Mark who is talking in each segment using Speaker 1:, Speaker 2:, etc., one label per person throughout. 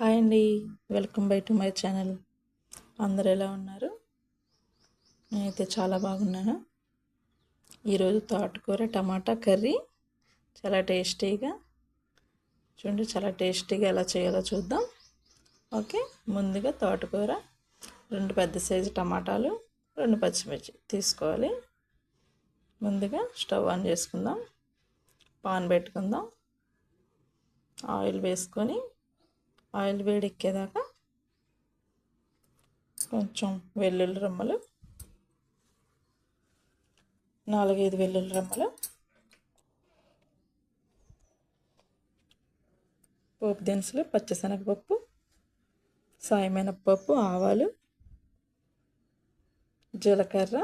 Speaker 1: Hi అండి. Welcome by to my channel. అందరు ఎలా ఉన్నారు? నేనైతే చాలా బాగున్నాను. ఈరోజు తోటకూర టమాటా కర్రీ. చాలా టేస్టీగా. చూడండి చాలా టేస్టీగా ఎలా చేయాలో చూద్దాం. ఓకే ముందుగా తోటకూర. రెండు పెద్ద సైజు టమాటాలు రెండు పచ్చిమిర్చి తీసుకోవాలి. ముందుగా స్టవ్ ఆన్ చేసుకుందాం. పాన్ పెట్టుకుందాం. ఆయిల్ వేసుకొని ఆయిల్ వేడెక్కేదాకా కొంచెం వెల్లుల్లి రమ్మలు నాలుగైదు వెల్లుల్లి రమ్మలు పోపు దినుసులు పచ్చిశనగపప్పు సాయమినపప్పు ఆవాలు జీలకర్ర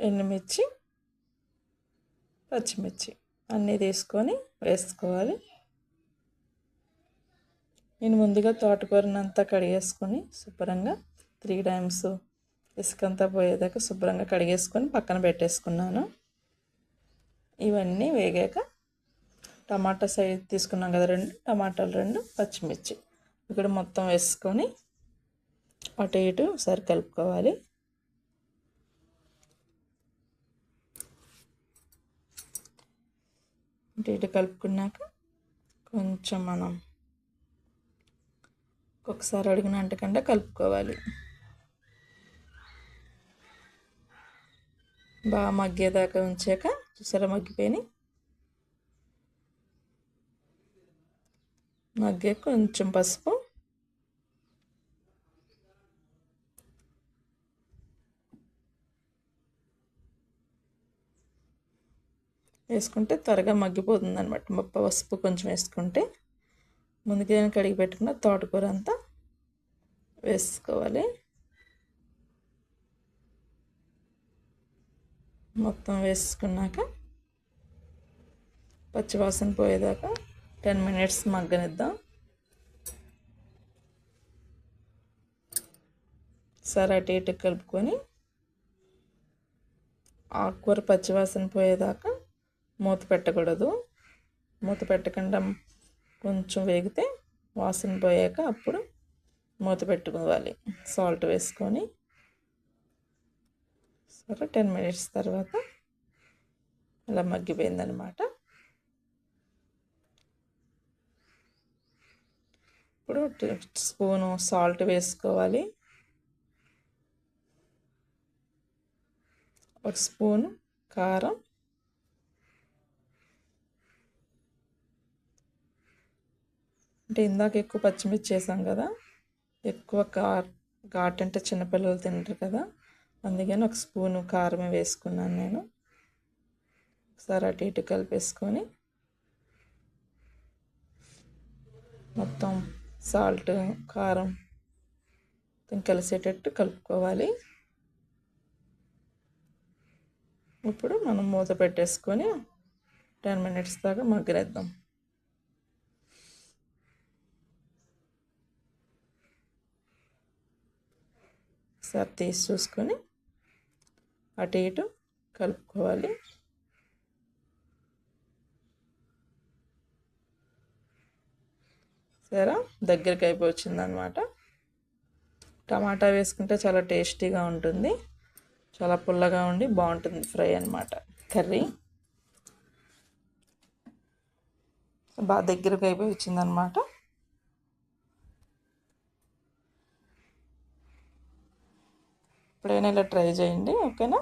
Speaker 1: ఎండుమిర్చి పచ్చిమిర్చి అన్నీ తీసుకొని వేసుకోవాలి. నేను ముందుగా తోటకూరని అంతా కడిగేసుకొని శుభ్రంగా త్రీ టైమ్స్ ఇసుకంతా పోయేదాకా శుభ్రంగా కడిగేసుకొని పక్కన పెట్టేసుకున్నాను. ఇవన్నీ వేగాక టమాటా సైజ్ తీసుకున్నాం కదా రెండు టమాటాలు రెండు పచ్చిమిర్చి. ఇక్కడ మొత్తం వేసుకొని అటు ఇటు ఒకసారి కలుపుకోవాలి. అటు ఇటు కలుపుకున్నాక కొంచెం మనం ఒక్కొక్కసారి అడిగిన అంటకుండా కలుపుకోవాలి. బాగా మగ్గేదాకా ఉంచాక చూసారా మగ్గిపోయినాయి? మగ్గే కొంచెం పసుపు. వేసుకుంటే త్వరగా మగ్గిపోతుంది అనమాట పసుపు కొంచెం వేసుకుంటే. ముందుగా కడిగి పెట్టుకున్న తోటకూర అంతా వేసుకోవాలి. మొత్తం వేసుకున్నాక పచ్చివాసన పోయేదాకా టెన్ మినిట్స్ మగ్గనిద్దాం. సరే అటు ఇటు కలుపుకొని ఆకుకూర పచ్చివాసన పోయేదాకా మూత పెట్టకూడదు. మూత పెట్టకుండా కొంచెం వేగితే వాసన పోయాక అప్పుడు మూత పెట్టుకోవాలి. సాల్ట్ వేసుకొని సరే టెన్ మినిట్స్ తర్వాత అలా మగ్గిపోయిందనమాట ఇప్పుడు స్పూను సాల్ట్ వేసుకోవాలి. ఒక స్పూను కారం అంటే ఇందాక ఎక్కువ పచ్చిమిర్చి చేసాం కదా ఎక్కువ కార్ ఘాట్ అంటే చిన్నపిల్లలు తింటారు కదా అందుకని ఒక స్పూను కారమే వేసుకున్నాను నేను. ఒకసారి అటు ఇటు కలిపేసుకొని మొత్తం సాల్ట్ కారం కలిసేటట్టు కలుపుకోవాలి. ఇప్పుడు మనం మూత పెట్టేసుకొని టెన్ మినిట్స్ దాకా మగ్గరేద్దాం. ఒకసారి తీసి చూసుకొని అటు ఇటు కలుపుకోవాలి. సరే దగ్గరికి అయిపోయిందనమాట టమాటా వేసుకుంటే చాలా టేస్టీగా ఉంటుంది. చాలా పుల్లగా ఉండి బాగుంటుంది ఫ్రై అనమాట కర్రీ బాగా దగ్గరకు అయిపోయి వచ్చిందనమాట. ఎప్పుడైనా ఇలా ట్రై చేయండి ఓకేనా?